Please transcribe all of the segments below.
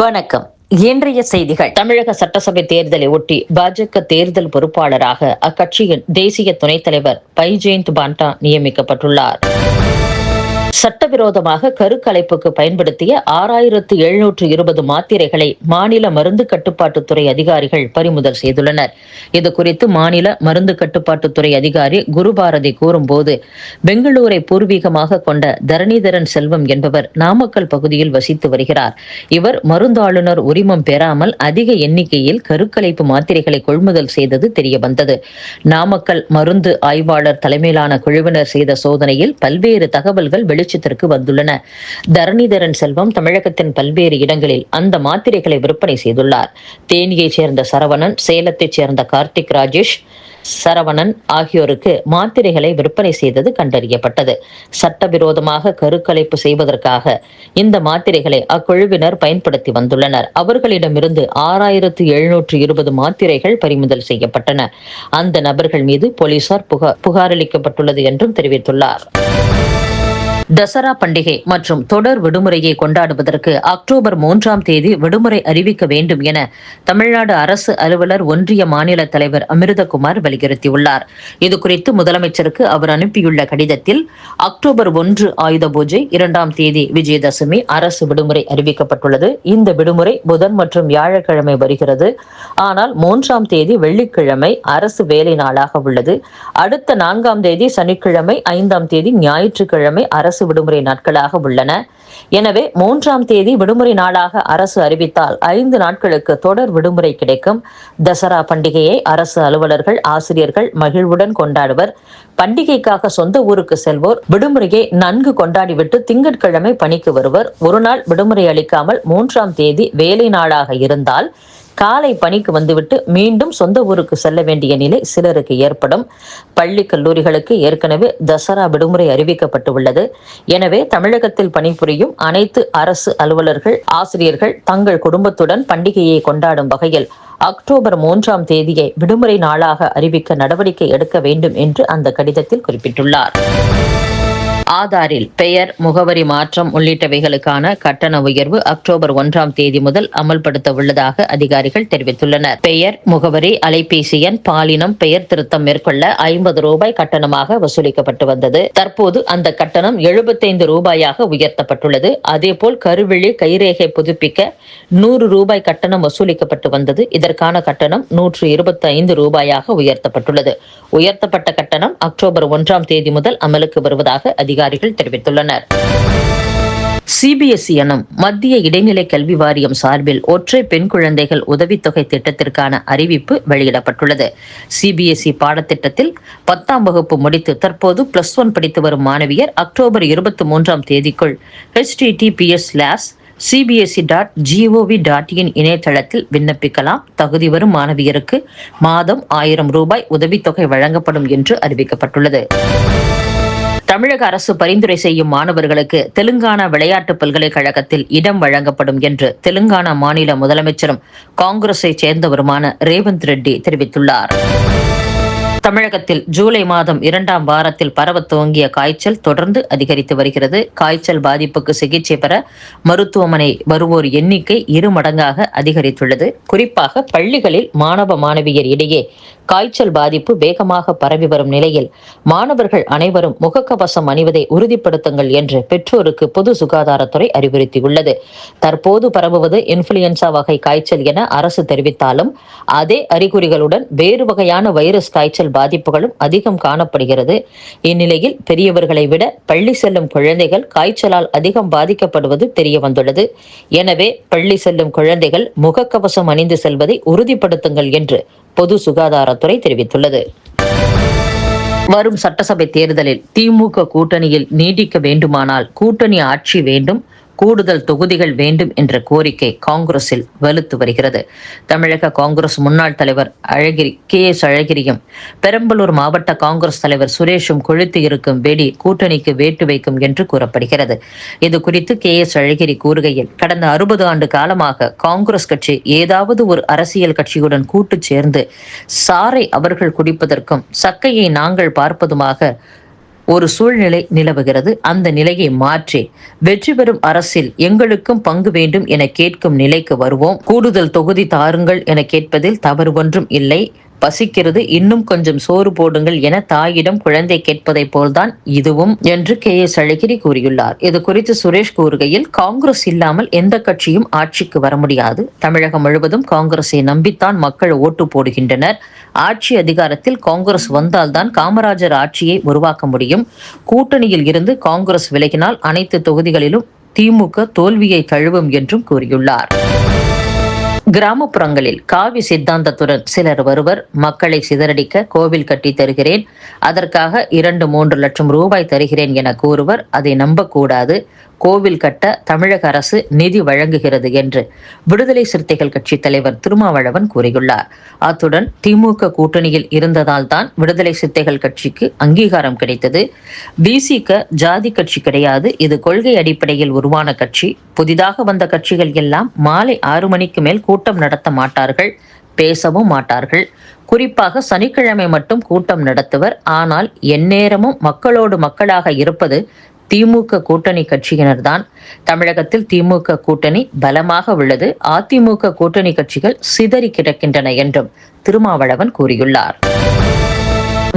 வணக்கம். இன்றைய செய்திகள். தமிழக சட்டசபை தேர்தலை ஒட்டி பாஜக தேர்தல் பொறுப்பாளராக அக்கட்சியின் தேசிய துணைத் தலைவர் பைஜெயந்த் பாண்டா நியமிக்கப்பட்டுள்ளார். சட்டவிரோதமாக கருக்கலைப்புக்கு பயன்படுத்திய ஆறாயிரத்து எழுநூற்று இருபது மாத்திரைகளை மாநில மருந்து கட்டுப்பாட்டுத்துறை அதிகாரிகள் பறிமுதல் செய்துள்ளனர். இது குறித்து மாநில மருந்து கட்டுப்பாட்டுத்துறை அதிகாரி குருபாரதி கூறும்போது பெங்களூரை பூர்வீகமாக கொண்ட தரணிதரன் செல்வம் என்பவர் நாமக்கல் பகுதியில் வசித்து வருகிறார். இவர் மருந்தாளுநர் உரிமம் பெறாமல் அதிக எண்ணிக்கையில் கருக்கலைப்பு மாத்திரைகளை கொள்முதல் செய்தது தெரியவந்தது. நாமக்கல் மருந்து ஆய்வாளர் தலைமையிலான குழுவினர் செய்த சோதனையில் பல்வேறு தகவல்கள் வெளிச்சத்திற்கு வந்துள்ளன. தரணிதரன் செல்வம் தமிழகத்தின் பல்வேறு இடங்களில் அந்த மாத்திரைகளை விற்பனை செய்துள்ளார். தேனியைச் சேர்ந்த சரவணன் சேலத்தைச் சேர்ந்த கார்த்திக் ராஜேஷ் சரவணன் ஆகியோருக்கு மாத்திரைகளை விற்பனை செய்தது கண்டறியப்பட்டது. சட்டவிரோதமாக கருக்கலைப்பு செய்வதற்காக இந்த மாத்திரைகளை அக்குழுவினர் பயன்படுத்தி வந்துள்ளனர். அவர்களிடமிருந்து ஆறாயிரத்து எழுநூற்று இருபது மாத்திரைகள் பறிமுதல் செய்யப்பட்டன. அந்த நபர்கள் மீது போலீசார் புகார் புகாரளிக்கப்பட்டுள்ளது என்றும் தெரிவித்துள்ளார். தசரா பண்டிகை மற்றும் தொடர் விடுமுறையை கொண்டாடுவதற்கு அக்டோபர் மூன்றாம் தேதி விடுமுறை அறிவிக்க வேண்டும் என தமிழ்நாடு அரசு அலுவலர் ஒன்றிய மாநில தலைவர் அமிர்தகுமார் வலியுறுத்தியுள்ளார். இதுகுறித்து முதலமைச்சருக்கு அவர் அனுப்பியுள்ள கடிதத்தில் அக்டோபர் ஒன்று ஆயுத பூஜை இரண்டாம் தேதி விஜயதசமி அரசு விடுமுறை அறிவிக்கப்பட்டுள்ளது. இந்த விடுமுறை புதன் மற்றும் வியாழக்கிழமை வருகிறது. ஆனால் மூன்றாம் தேதி வெள்ளிக்கிழமை அரசு வேலை நாளாக உள்ளது. அடுத்த நான்காம் தேதி சனிக்கிழமை ஐந்தாம் தேதி ஞாயிற்றுக்கிழமை அரசு அரசு விடுமுறை நாட்களாக உள்ளன. எனவே மூன்றாம் தேதி விடுமுறை நாளாக அரசு அறிவித்தால் ஐந்து நாட்களுக்கு தொடர் விடுமுறை கிடைக்கும். தசரா பண்டிகையை அரசு அலுவலர்கள் ஆசிரியர்கள் மகிழ்வுடன் கொண்டாடுவர். பண்டிகைக்காக சொந்த ஊருக்கு செல்வோர் விடுமுறையை நன்கு கொண்டாடிவிட்டு திங்கட்கிழமை பணிக்கு வருவர். ஒரு நாள் விடுமுறை அளிக்காமல் மூன்றாம் தேதி வேலை நாளாக இருந்தால் காலை பணிக்கு வந்துவிட்டு மீண்டும் சொந்த ஊருக்கு செல்ல வேண்டிய நிலை சிலருக்கு ஏற்படும். பள்ளி கல்லூரிகளுக்கு ஏற்கனவே தசரா விடுமுறை அறிவிக்கப்பட்டு உள்ளது எனவே தமிழகத்தில் பணிபுரியும் அனைத்து அரசு அலுவலர்கள் ஆசிரியர்கள் தங்கள் குடும்பத்துடன் பண்டிகையை கொண்டாடும் வகையில் அக்டோபர் மூன்றாம் தேதியை விடுமுறை நாளாக அறிவிக்க நடவடிக்கை எடுக்க வேண்டும் என்று அந்த கடிதத்தில் குறிப்பிட்டுள்ளார். ஆதாரில் பெயர் முகவரி மாற்றம் உள்ளிட்டவைகளுக்கான கட்டண உயர்வு அக்டோபர் ஒன்றாம் தேதி முதல் அமல்படுத்த உள்ளதாக அதிகாரிகள் தெரிவித்துள்ளனர். பெயர் முகவரி அலைபேசி எண் பாலினம் பெயர் திருத்தம் மேற்கொள்ள ஐம்பது ரூபாய் கட்டணமாக வசூலிக்கப்பட்டு வந்தது. தற்போது அந்த கட்டணம் எழுபத்தைந்து ரூபாயாக உயர்த்தப்பட்டுள்ளது. அதேபோல் கருவிழி கைரேகை புதுப்பிக்க நூறு ரூபாய் கட்டணம் வசூலிக்கப்பட்டு வந்தது. இதற்கான கட்டணம் நூற்று இருபத்தி ஐந்து ரூபாயாக உயர்த்தப்பட்டுள்ளது. உயர்த்தப்பட்ட கட்டணம் அக்டோபர் ஒன்றாம் தேதி முதல் அமலுக்கு வருவதாக அதிகாரிகள் தெரிவித்துள்ளனர். சிபிஎஸ்இ எனும் மத்திய இடைநிலை கல்வி வாரியம் சார்பில் ஒற்றை பெண் குழந்தைகள் உதவித்தொகை திட்டத்திற்கான அறிவிப்பு வெளியிடப்பட்டுள்ளது. சிபிஎஸ்இ பாடத்திட்டத்தில் பத்தாம் வகுப்பு முடித்து தற்போது பிளஸ் ஒன் படித்து வரும் மாணவியர் அக்டோபர் இருபத்தி மூன்றாம் தேதிக்குள் HTTPS slash CBSE dot gov dot in இணையதளத்தில் விண்ணப்பிக்கலாம். தகுதி வரும் மாணவியருக்கு மாதம் ஆயிரம் ரூபாய் உதவித்தொகை வழங்கப்படும் என்று அறிவிக்கப்பட்டுள்ளது. தமிழக அரசு பரிந்துரை செய்யும் மாணவர்களுக்கு தெலுங்கானா விளையாட்டு பல்கலைக்கழகத்தில் இடம் வழங்கப்படும் என்று தெலுங்கானா மாநில முதலமைச்சரும் காங்கிரஸை சேர்ந்தவருமான ரேவந்த் ரெட்டி தெரிவித்துள்ளார். தமிழகத்தில் ஜூலை மாதம் இரண்டாம் வாரத்தில் பரவ துவங்கிய காய்ச்சல் தொடர்ந்து அதிகரித்து வருகிறது. காய்ச்சல் பாதிப்புக்கு சிகிச்சை பெற மருத்துவமனை வருவோர் எண்ணிக்கை இரு மடங்காக அதிகரித்துள்ளது. குறிப்பாக பள்ளிகளில் மாணவ மாணவியர் இடையே காய்ச்சல் பாதிப்பு வேகமாக பரவி வரும் நிலையில் மாணவர்கள் அனைவரும் முகக்கவசம் அணிவதை உறுதிப்படுத்துங்கள் என்று பெற்றோருக்கு பொது சுகாதாரத்துறை அறிவுறுத்தியுள்ளது. தற்போது பரவுவது இன்ஃபுளுயன்சா வகை காய்ச்சல் என அரசு தெரிவித்தாலும் அதே அறிகுறிகளுடன் வேறு வகையான வைரஸ் காய்ச்சல் பாதிப்புகளும் அதிகம் காணப்படுகிறது. இந்நிலையில் பெரியவர்களை விட பள்ளி செல்லும் குழந்தைகள் காய்ச்சலால் அதிகம் பாதிக்கப்படுவது தெரிய வந்துள்ளது எனவே பள்ளி செல்லும் குழந்தைகள் முகக்கவசம் அணிந்து செல்வதை உறுதிப்படுத்துங்கள் என்று பொது சுகாதாரத்துறை தெரிவித்துள்ளது. வரும் சட்டசபை தேர்தலில் திமுக கூட்டணியில் நீடிக்க வேண்டுமானால் கூட்டணி ஆட்சி வேண்டும். கூடுதல் தொகுதிகள் வேண்டும் என்ற கோரிக்கை காங்கிரஸில் வலுத்து வருகிறது. தமிழக காங்கிரஸ் முன்னாள் தலைவர் அழகிரி கே எஸ் அழகிரியும் பெரம்பலூர் மாவட்ட காங்கிரஸ் தலைவர் சுரேஷும் கொழுத்து இருக்கும் வெடி கூட்டணிக்கு வேட்டு வைக்கும் என்று கூறப்படுகிறது. இது குறித்து கே எஸ் அழகிரி கூறுகையில் கடந்த அறுபது ஆண்டு காலமாக காங்கிரஸ் கட்சி ஏதாவது ஒரு அரசியல் கட்சியுடன் கூட்டு சேர்ந்து சாரை அவர்கள் குடிப்பதற்கும் சக்கையை நாங்கள் பார்ப்பதுமாக ஒரு சூழ்நிலை நிலவுகிறது. அந்த நிலையை மாற்றி வெற்றி பெறும் அரசில் எங்களுக்கும் பங்கு வேண்டும் என கேட்கும் நிலைக்கு வருவோம். கூடுதல் தொகுதி தாருங்கள் என கேட்பதில் தவறு ஒன்றும் இல்லை. பசிக்கிறது இன்னும் கொஞ்சம் சோறு போடுங்கள் என தாயிடம் குழந்தை கேட்பதை போல்தான் இதுவும் என்று கே எஸ் அழகிரி கூறியுள்ளார். இது குறித்து சுரேஷ் கூறுகையில் காங்கிரஸ் இல்லாமல் எந்த கட்சியும் ஆட்சிக்கு வர முடியாது. தமிழகம் முழுவதும் காங்கிரஸை நம்பித்தான் மக்கள் ஓட்டு போடுகின்றனர். ஆட்சி அதிகாரத்தில் காங்கிரஸ் வந்தால்தான் காமராஜர் ஆட்சியை உருவாக்க முடியும். கூட்டணியில் இருந்து காங்கிரஸ் விலகினால் அனைத்து தொகுதிகளிலும் திமுக தோல்வியை தழுவும் என்றும் கூறியுள்ளார். கிராமப்புறங்களில் காவி சித்தாந்தத்துடன் சிலர் வருவர் மக்களை சிதறடிக்க கோவில் கட்டி தருகிறேன். அதற்காக இரண்டு மூன்று லட்சம் ரூபாய் தருகிறேன் என கூறுவர். அதை நம்பக்கூடாது. கோவில் கட்ட தமிழக அரசு நிதி வழங்குகிறது என்று விடுதலை சிறுத்தைகள் கட்சி தலைவர் திருமாவளவன் கூறியுள்ளார். அத்துடன் திமுக கூட்டணியில் இருந்ததால் தான் விடுதலை சிறுத்தைகள் கட்சிக்கு அங்கீகாரம் கிடைத்தது. பிசிக ஜாதி கட்சி கிடையாது. இது கொள்கை அடிப்படையில் உருவான கட்சி. புதிதாக வந்த கட்சிகள் எல்லாம் மாலை ஆறு மணிக்கு மேல் கூட்டம் நடத்த மாட்டார்கள் பேசவும் மாட்டார்கள். குறிப்பாக சனிக்கிழமை மட்டும் கூட்டம் நடத்துவர். ஆனால் எந்நேரமும் மக்களோடு மக்களாக இருப்பது திமுக கூட்டணி கட்சியினர் தான். தமிழகத்தில் திமுக கூட்டணி பலமாக உள்ளது. அதிமுக கூட்டணி கட்சிகள் சிதறி கிடக்கின்றன என்றும் திருமாவளவன் கூறியுள்ளார்.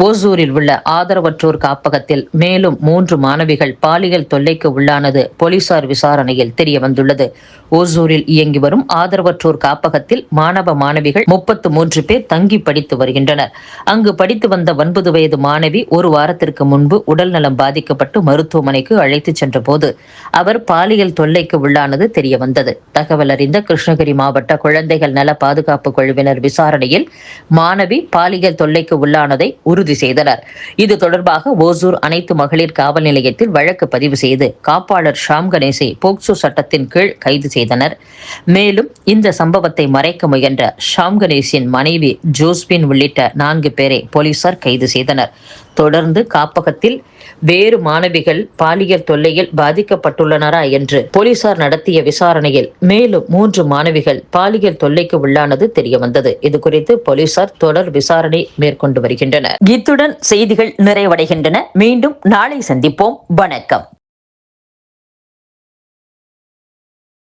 ஓசூரில் உள்ள ஆதரவற்றோர் காப்பகத்தில் மேலும் மூன்று மாணவிகள் பாலியல் தொல்லைக்கு உள்ளானது போலீசார் விசாரணையில் தெரிய வந்துள்ளது ஓசூரில் இயங்கி வரும் ஆதரவற்றோர் காப்பகத்தில் மாணவ மாணவிகள் முப்பத்து மூன்று பேர் தங்கி படித்து வருகின்றனர். அங்கு படித்து வந்த ஒன்பது வயது மாணவி ஒரு வாரத்திற்கு முன்பு உடல்நலம் பாதிக்கப்பட்டு மருத்துவமனைக்கு அழைத்துச் சென்ற போது அவர் பாலியல் தொல்லைக்கு உள்ளானது தெரிய வந்தது தகவல் அறிந்த கிருஷ்ணகிரி மாவட்ட குழந்தைகள் நல பாதுகாப்பு குழுவினர் விசாரணையில் மாணவி பாலியல் தொல்லைக்கு உள்ளானதை உறுதி செய்தனர். இது தொடர்பாக ஓசூர் அனைத்து மகளிர் காவல் நிலையத்தில் வழக்கு பதிவு செய்து காப்பாளர் ஷாம் கணேசை போக்சோ சட்டத்தின் கீழ் கைது செய்தனர். மேலும் இந்த சம்பவத்தை மறைக்க முயன்ற ஷாம் கணேசின் மனைவி ஜோஸ்பின் உள்ளிட்ட நான்கு பேரை போலீசார் கைது செய்தனர். தொடர்ந்து காப்பகத்தில் வேறு மாணவிகள் பாலியல் தொல்லையில் பாதிக்கப்பட்டுள்ளனரா என்று போலீசார் நடத்திய விசாரணையில் மேலும் மூன்று மாணவிகள் பாலியல் தொல்லைக்கு உள்ளானது தெரியவந்தது. இது குறித்து போலீசார் தொடர் விசாரணை மேற்கொண்டு வருகின்றனர். இத்துடன் செய்திகள் நிறைவடைகின்றன. மீண்டும் நாளை சந்திப்போம். வணக்கம்.